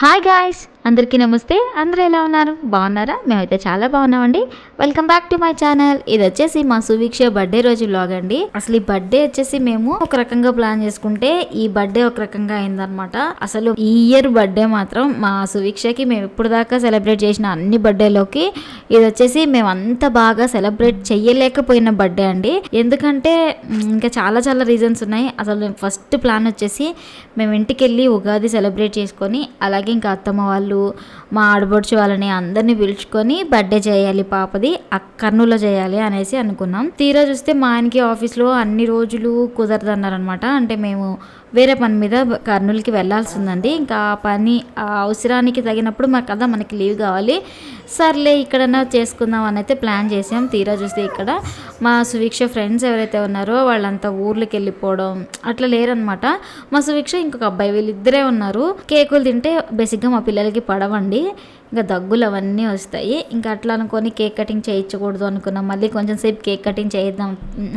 Hi guys, అందరికీ నమస్తే. అందరూ ఎలా ఉన్నారు? బాగున్నారా? మేమైతే చాలా బాగున్నామండి. Welcome back to my channel ఇది వచ్చేసి మా సువీక్ష బర్త్డే రోజు వ్లాగ్ అండి. అసలు ఈ బర్త్డే వచ్చేసి మేము ఒక రకంగా ప్లాన్ చేసుకుంటే ఈ బర్త్డే ఒక రకంగా అయిందనమాట అసలు ఈ ఇయర్ బర్త్డే మాత్రం మా సువీక్షకి మేము ఇప్పుడు దాకా సెలబ్రేట్ చేసిన అన్ని బర్త్డేలోకి ఇది వచ్చేసి మేము అంత బాగా సెలబ్రేట్ చేయలేకపోయిన బర్త్డే అండి. ఎందుకంటే ఇంకా చాలా చాలా రీజన్స్ ఉన్నాయి. అసలు ఫస్ట్ ప్లాన్ వచ్చేసి మేము ఇంటికి వెళ్ళి ఉగాది సెలబ్రేట్ చేసుకొని అలాగే ఇంకా అత్తమ్మ వాళ్ళు మా ఆడబడుచు వాళ్ళని అందరినీ పిలుచుకొని బర్త్డే చేయాలి పాపది ఆ కర్నూలులో చేయాలి అనేసి అనుకున్నాం. తీరా చూస్తే మా ఆయనకి ఆఫీస్లో అన్ని రోజులు కుదరదు అన్నారనమాట అంటే మేము వేరే పని మీద కర్నూలుకి వెళ్ళాల్సి ఉందండి ఇంకా ఆ పని ఆ అవసరానికి తగినప్పుడు మాకు కదా మనకి లీవ్ కావాలి. సర్లే ఇక్కడన్నా చేసుకుందాం అని అయితే ప్లాన్ చేసాం తీరా చూస్తే ఇక్కడ మా సువీక్ష ఫ్రెండ్స్ ఎవరైతే ఉన్నారో వాళ్ళంతా ఊర్లకి వెళ్ళిపోవడం అట్లా లేరనమాట మా సువీక్ష ఇంకొక అబ్బాయి వీళ్ళిద్దరే ఉన్నారు. కేకులు తింటే బేసిక్గా మా పిల్లలకి పడవండి. ఇంకా దగ్గులు అవన్నీ వస్తాయి. ఇంకా అట్లా అనుకొని కేక్ కటింగ్ చేయించకూడదు అనుకున్నాం. మళ్ళీ కొంచెం సేపు కేక్ కటింగ్ చేద్దాం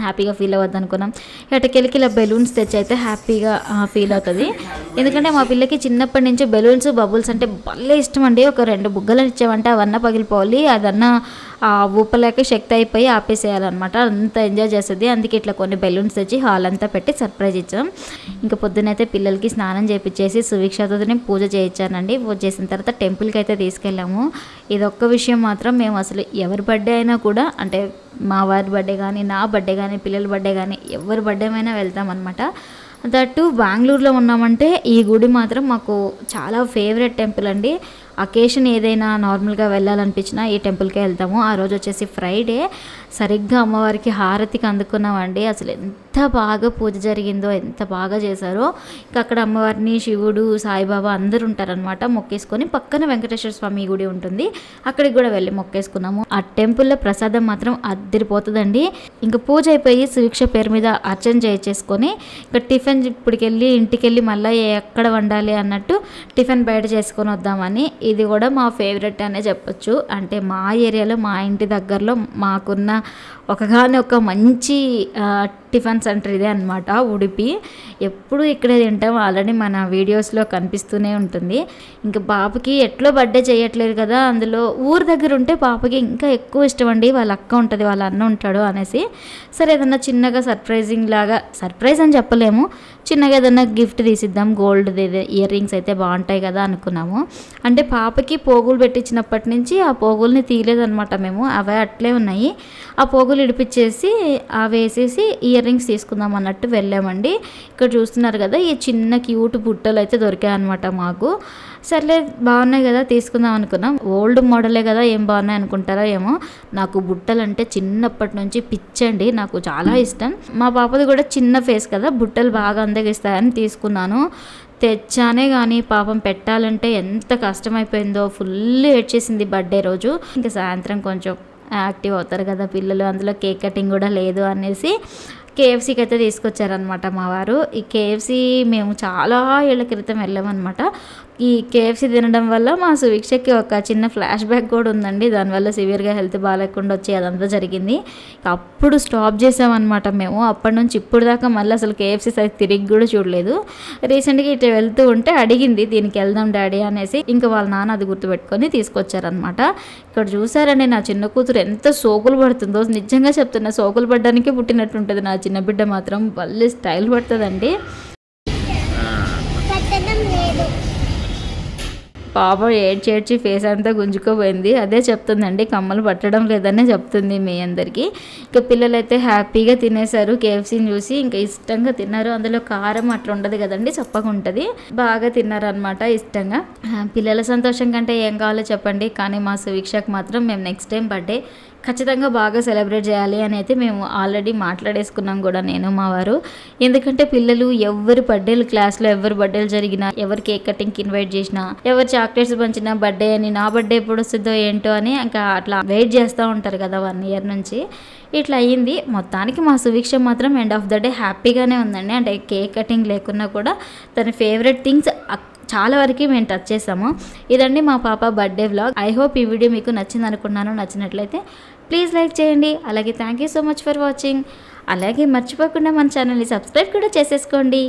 హ్యాపీగా ఫీల్ అవ్వద్దు అనుకున్నాం ఎటకెళ్ళకి ఇలా బెలూన్స్ తెచ్చి అయితే హ్యాపీగా ఫీల్ అవుతుంది. ఎందుకంటే మా పిల్లకి చిన్నప్పటి నుంచి బెలూన్స్ బబుల్స్ అంటే భలే ఇష్టం అండి ఒక రెండు బుగ్గలు ఇచ్చామంటే అవన్నీ పగిలిపోవాలి. అదన్నా ఊపలేక శక్తి అయిపోయి ఆపేసేయాలన్నమాట. అంత ఎంజాయ్ చేస్తుంది. అందుకే ఇట్లా కొన్ని బెలూన్స్ తెచ్చి హాల్ అంతా పెట్టి సర్ప్రైజ్ ఇచ్చాం. ఇంకా పొద్దునైతే పిల్లలకి స్నానం చేపించేసి సువీక్షతోనే పూజ చేయించానండి. పూజ చేసిన తర్వాత టెంపుల్కి అయితే తీసుకెళ్ళాము. ఇది ఒక్క విషయం మాత్రం మేము అసలు ఎవరి బర్త్డే అయినా కూడా అంటే మా వారి బర్త్డే కానీ నా బర్త్డే కానీ పిల్లల బర్త్డే కానీ ఎవరి బర్త్డే అయినా వెళ్తామన్నమాట దట్టు బెంగళూరులో ఉన్నామంటే ఈ గుడి మాత్రం మాకు చాలా ఫేవరెట్ టెంపుల్ అండి. అకేషన్ ఏదైనా నార్మల్గా వెళ్ళాలనిపించినా ఈ టెంపుల్కే వెళ్తాము. ఆ రోజు వచ్చేసి ఫ్రైడే. సరిగ్గా అమ్మవారికి హారతికి అందుకున్నామండి. అసలు ఎంత బాగా పూజ జరిగిందో ఎంత బాగా చేశారో. ఇంకా అక్కడ అమ్మవారిని శివుడు సాయిబాబా అందరూ ఉంటారనమాట మొక్కేసుకొని పక్కన వెంకటేశ్వర స్వామి గుడి ఉంటుంది. అక్కడికి కూడా వెళ్ళి మొక్కేసుకున్నాము. ఆ టెంపుల్లో ప్రసాదం మాత్రం అద్దరిపోతుందండి. ఇంకా పూజ అయిపోయి శిక్ష పేరు మీద అర్చన చేయించేసుకొని ఇంకా టిఫిన్ ఇప్పటికెళ్ళి ఇంటికి వెళ్ళి మళ్ళీ ఎక్కడ వండాలి అన్నట్టు టిఫిన్ బయట చేసుకొని వద్దామని ఇది కూడా మా ఫేవరెట్ అనే చెప్పొచ్చు. అంటే మా ఏరియాలో మా ఇంటి దగ్గరలో మాకున్న ఒకగాని ఒక మంచి టిఫిన్ సెంటర్ ఇదే అనమాట ఉడిపి. ఎప్పుడు ఇక్కడే తింటాం. ఆల్రెడీ మన వీడియోస్లో కనిపిస్తూనే ఉంటుంది. ఇంకా పాపకి ఎట్లో బర్త్డే చేయట్లేదు కదా అందులో ఊరు దగ్గర ఉంటే పాపకి ఇంకా ఎక్కువ ఇష్టం అండి. వాళ్ళ అక్క ఉంటుంది వాళ్ళ అన్న ఉంటాడు అనేసి. సరే ఏదన్నా చిన్నగా సర్ప్రైజింగ్ లాగా సర్ప్రైజ్ అని చెప్పలేము. చిన్నగా ఏదైనా గిఫ్ట్ తీసిద్దాం గోల్డ్ ఇయర్ రింగ్స్ అయితే బాగుంటాయి కదా అనుకున్నాము. అంటే పాపకి పోగులు పెట్టించినప్పటి నుంచి ఆ పోగుల్ని తీయలేదనమాట మేము అవే అట్లే ఉన్నాయి. ఆ పోగులు ఇడిపించేసి అవి వేసేసి ఇయర్ రింగ్స్ తీసుకుందాం అన్నట్టు వెళ్ళామండి. ఇక్కడ చూస్తున్నారు కదా ఈ చిన్న క్యూట్ బుట్టలు అయితే దొరికాయి అనమాట మాకు. సర్లే బాగున్నాయి కదా తీసుకుందాం అనుకున్నాం. ఓల్డ్ మోడలే కదా ఏం బాగున్నాయి అనుకుంటారా ఏమో. నాకు బుట్టలు అంటే చిన్నప్పటి నుంచి పిచ్చండి నాకు చాలా ఇష్టం. మా పాపది కూడా చిన్న ఫేస్ కదా బుట్టలు బాగా అందగిస్తాయని తీసుకున్నాను. తెచ్చానే కానీ పాపం పెట్టాలంటే ఎంత కష్టమైపోయిందో ఫుల్ ఏడ్చేసింది బర్త్డే రోజు. ఇంకా సాయంత్రం కొంచెం యాక్టివ్ అవుతారు కదా పిల్లలు అందులో కేక్ కటింగ్ కూడా లేదు అనేసి కేఎఫ్సీకి అయితే తీసుకొచ్చారనమాట మా వారు. ఈ కేఎఫ్సీ మేము చాలా ఏళ్ళ క్రితం వెళ్ళామన్నమాట. ఈ కేఎఫ్సీ తినడం వల్ల మా సువీక్షకి ఒక చిన్న ఫ్లాష్ బ్యాక్ కూడా ఉందండి. దానివల్ల సివియర్గా హెల్త్ బాగాలేకుండా వచ్చి అదంతా జరిగింది. అప్పుడు స్టాప్ చేసామన్నమాట మేము. అప్పటి నుంచి ఇప్పుడు దాకా మళ్ళీ అసలు కేఎఫ్సీ సైజ్ తిరిగి కూడా చూడలేదు. రీసెంట్గా ఇట్లా వెళ్తూ ఉంటే అడిగింది దీనికి వెళ్దాం డాడీ అనేసి. ఇంకా వాళ్ళ నాన్న అది గుర్తుపెట్టుకొని తీసుకొచ్చారనమాట ఇక్కడ చూసారండి నా చిన్న కూతురు ఎంత సోకులు పడుతుందో. నిజంగా చెప్తున్నా సోకులు పడడానికే పుట్టినట్టు ఉంటుంది నా చిన్న బిడ్డ మాత్రం. భలే స్టైల్ పడుతుందండి పెట్టడం లేదు పాప ఏడ్చి ఏడ్చి ఫేస్ అంతా గుంజుకోపోయింది. అదే చెప్తుందండి కమ్మలు పట్టడం లేదనే చెప్తుంది మీ అందరికీ. ఇంకా పిల్లలైతే హ్యాపీగా తినేశారు కేఎఫ్సీని చూసి. ఇంకా ఇష్టంగా తిన్నారు. అందులో కారం అట్లా ఉండదు కదండి చప్పగా ఉంటుంది బాగా తిన్నారనమాట ఇష్టంగా. పిల్లల సంతోషం కంటే ఏం కావాలో చెప్పండి. కానీ మా సువీక్షకు మాత్రం మేము నెక్స్ట్ టైం బర్త్డే ఖచ్చితంగా బాగా సెలబ్రేట్ చేయాలి అని అయితే మేము ఆల్రెడీ మాట్లాడేసుకున్నాం కూడా నేను మా వారు. ఎందుకంటే పిల్లలు ఎవరి బర్త్డేలు క్లాస్లో ఎవరి బర్త్డేలు జరిగినా ఎవరు కేక్ కటింగ్కి ఇన్వైట్ చేసినా ఎవరు చాక్లెట్స్ పంచినా బర్త్డే అని నా బర్త్డే ఎప్పుడు వస్తుందో ఏంటో అని ఇంకా అట్లా వెయిట్ చేస్తూ ఉంటారు కదా వన్ ఇయర్ నుంచి. ఇట్లా అయ్యింది మొత్తానికి మా సువీక్ష మాత్రం ఎండ్ ఆఫ్ ద డే హ్యాపీగానే ఉందండి. అంటే కేక్ కటింగ్ లేకున్నా కూడా తన ఫేవరెట్ థింగ్స్ చాలా వరకు మేము టచ్ చేసాము. ఇదండి మా పాప బర్త్డే వ్లాగ్ ఐ హోప్ ఈ వీడియో మీకు నచ్చింది అనుకున్నాను నచ్చినట్లయితే ప్లీజ్ లైక్ చేయండి. అలాగే thank you so much for watching అలాగే మర్చిపోకుండా మన ఛానల్ని సబ్స్క్రైబ్ కూడా చేసేసుకోండి.